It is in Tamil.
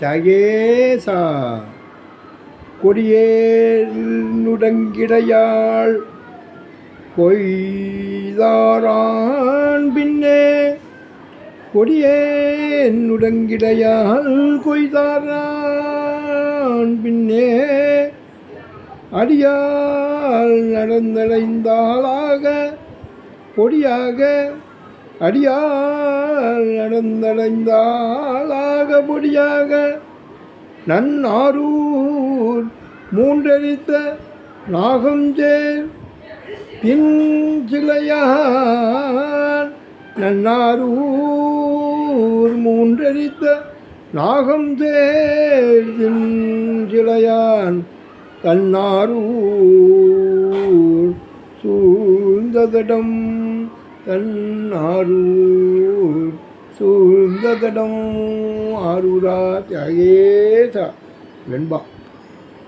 தியாகேசா கொடியேனுடங்கிடையாள் கொய்தாரான் பின்னே கொடியேனுடங்கிடையாள் கொய்தாரான் பின்னே அடியால் நடந்தடைந்தாளாக பொடியாக அடியால் நடந்தடைந்தாளாக முடியாக? நன்னாரூர் மூன்றடித்த நாகஞ்சேர் பின் சிலையான். நன்னாரூர் மூன்றடித்த நாகஞ்சேர் தேர் பின் சிலையான். தன்னாரூர் சூழ்ந்ததடம் தன்னாரூர் சூழ்ந்த தடம் ஆரூரா தியாகேசா வெண்பா.